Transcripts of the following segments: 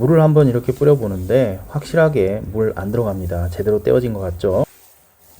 물을 한번 이렇게 뿌려보는데 확실하게 물 안 들어갑니다. 제대로 떼어진 것 같죠?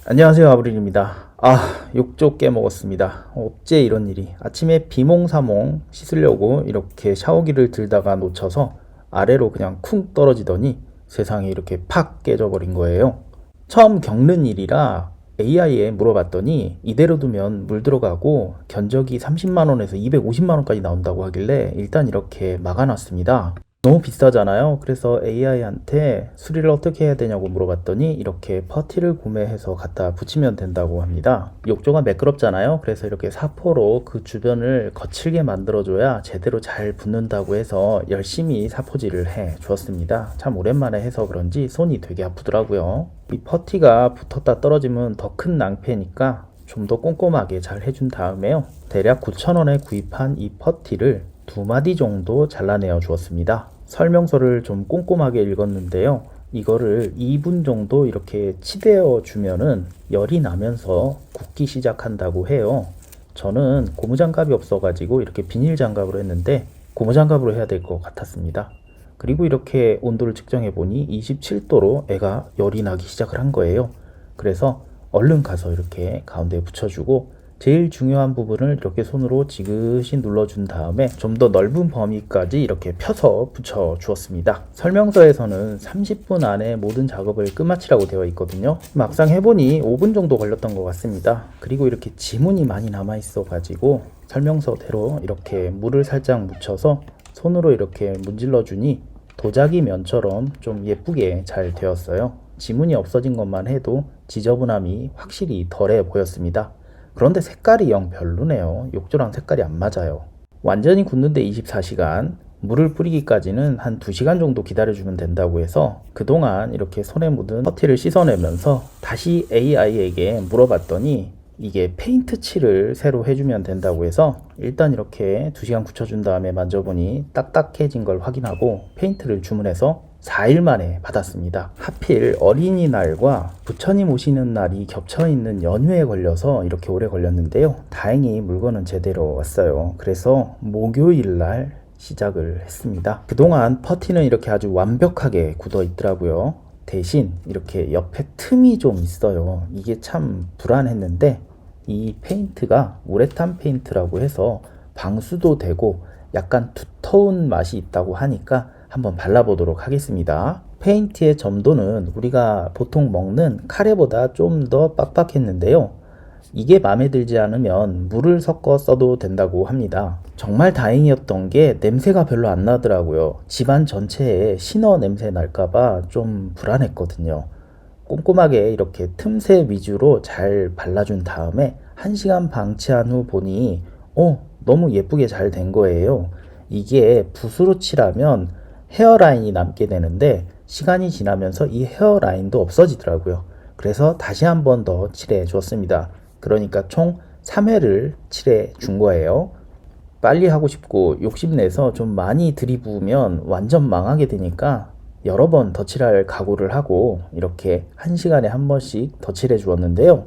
안녕하세요 아브릴입니다. 아 욕조 깨먹었습니다. 어째 이런 일이 아침에 비몽사몽 씻으려고 이렇게 샤워기를 들다가 놓쳐서 아래로 그냥 쿵 떨어지더니 세상에 이렇게 팍 깨져버린 거예요. 처음 겪는 일이라 AI에 물어봤더니 이대로 두면 물 들어가고 견적이 30만원에서 250만원까지 나온다고 하길래 일단 이렇게 막아놨습니다. 너무 비싸잖아요. 그래서 AI한테 수리를 어떻게 해야 되냐고 물어봤더니 이렇게 퍼티를 구매해서 갖다 붙이면 된다고 합니다. 욕조가 매끄럽잖아요. 그래서 이렇게 사포로 그 주변을 거칠게 만들어줘야 제대로 잘 붙는다고 해서 열심히 사포질을 해 주었습니다. 참 오랜만에 해서 그런지 손이 되게 아프더라고요. 이 퍼티가 붙었다 떨어지면 더 큰 낭패니까 좀 더 꼼꼼하게 잘 해준 다음에요. 대략 9,000원에 구입한 이 퍼티를 두 마디 정도 잘라내어 주었습니다. 설명서를 좀 꼼꼼하게 읽었는데요. 이거를 2분 정도 이렇게 치대어 주면은 열이 나면서 굳기 시작한다고 해요. 저는 고무장갑이 없어가지고 이렇게 비닐 장갑으로 했는데 고무장갑으로 해야 될 것 같았습니다. 그리고 이렇게 온도를 측정해 보니 27도로 애가 열이 나기 시작을 한 거예요. 그래서 얼른 가서 이렇게 가운데에 붙여주고 제일 중요한 부분을 이렇게 손으로 지그시 눌러준 다음에 좀 더 넓은 범위까지 이렇게 펴서 붙여 주었습니다. 설명서에서는 30분 안에 모든 작업을 끝마치라고 되어 있거든요. 막상 해보니 5분 정도 걸렸던 것 같습니다. 그리고 이렇게 지문이 많이 남아 있어 가지고 설명서대로 이렇게 물을 살짝 묻혀서 손으로 이렇게 문질러 주니 도자기 면처럼 좀 예쁘게 잘 되었어요. 지문이 없어진 것만 해도 지저분함이 확실히 덜해 보였습니다. 그런데 색깔이 영 별로네요. 욕조랑 색깔이 안 맞아요. 완전히 굳는데 24시간, 물을 뿌리기까지는 한 2시간 정도 기다려주면 된다고 해서 그동안 이렇게 손에 묻은 퍼티를 씻어내면서 다시 AI에게 물어봤더니 이게 페인트 칠을 새로 해주면 된다고 해서 일단 이렇게 2시간 굳혀준 다음에 만져보니 딱딱해진 걸 확인하고 페인트를 주문해서 4일 만에 받았습니다. 하필 어린이날과 부처님 오시는 날이 겹쳐 있는 연휴에 걸려서 이렇게 오래 걸렸는데요. 다행히 물건은 제대로 왔어요. 그래서 목요일 날 시작을 했습니다. 그동안 퍼티는 이렇게 아주 완벽하게 굳어 있더라고요. 대신 이렇게 옆에 틈이 좀 있어요. 이게 참 불안했는데 이 페인트가 우레탄 페인트라고 해서 방수도 되고 약간 두터운 맛이 있다고 하니까 한번 발라보도록 하겠습니다. 페인트의 점도는 우리가 보통 먹는 카레보다 좀 더 빡빡했는데요. 이게 마음에 들지 않으면 물을 섞어 써도 된다고 합니다. 정말 다행이었던 게 냄새가 별로 안 나더라고요. 집안 전체에 신어 냄새 날까봐 좀 불안했거든요. 꼼꼼하게 이렇게 틈새 위주로 잘 발라준 다음에 1시간 방치한 후 보니 어, 너무 예쁘게 잘 된 거예요. 이게 붓으로 칠하면 헤어라인이 남게 되는데 시간이 지나면서 이 헤어라인도 없어지더라고요. 그래서 다시 한 번 더 칠해 주었습니다. 그러니까 총 3회를 칠해 준 거예요. 빨리 하고 싶고 욕심내서 좀 많이 들이부으면 완전 망하게 되니까 여러 번 덧칠할 각오를 하고 이렇게 한 시간에 한 번씩 덧칠해 주었는데요.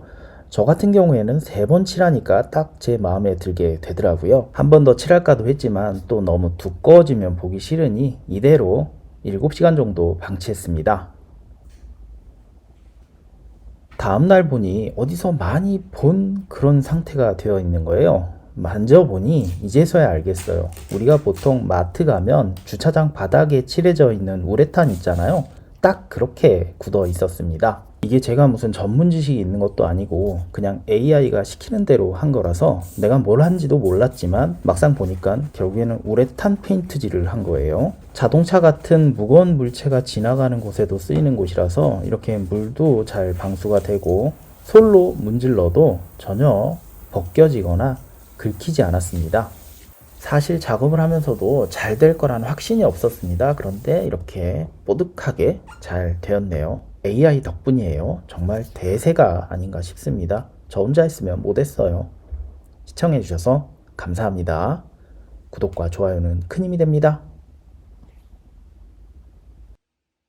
저 같은 경우에는 세 번 칠하니까 딱 제 마음에 들게 되더라고요. 한 번 더 칠할까도 했지만 또 너무 두꺼워지면 보기 싫으니 이대로 7시간 정도 방치했습니다. 다음날 보니 어디서 많이 본 그런 상태가 되어 있는 거예요. 만져보니 이제서야 알겠어요. 우리가 보통 마트 가면 주차장 바닥에 칠해져 있는 우레탄 있잖아요. 딱 그렇게 굳어 있었습니다. 이게 제가 무슨 전문 지식이 있는 것도 아니고 그냥 AI가 시키는 대로 한 거라서 내가 뭘 한지도 몰랐지만 막상 보니까 결국에는 우레탄 페인트질을 한 거예요. 자동차 같은 무거운 물체가 지나가는 곳에도 쓰이는 곳이라서 이렇게 물도 잘 방수가 되고 솔로 문질러도 전혀 벗겨지거나 긁히지 않았습니다. 사실 작업을 하면서도 잘 될 거라는 확신이 없었습니다. 그런데 이렇게 뽀득하게 잘 되었네요. AI 덕분이에요. 정말 대세가 아닌가 싶습니다. 저 혼자 했으면 못했어요. 시청해주셔서 감사합니다. 구독과 좋아요는 큰 힘이 됩니다.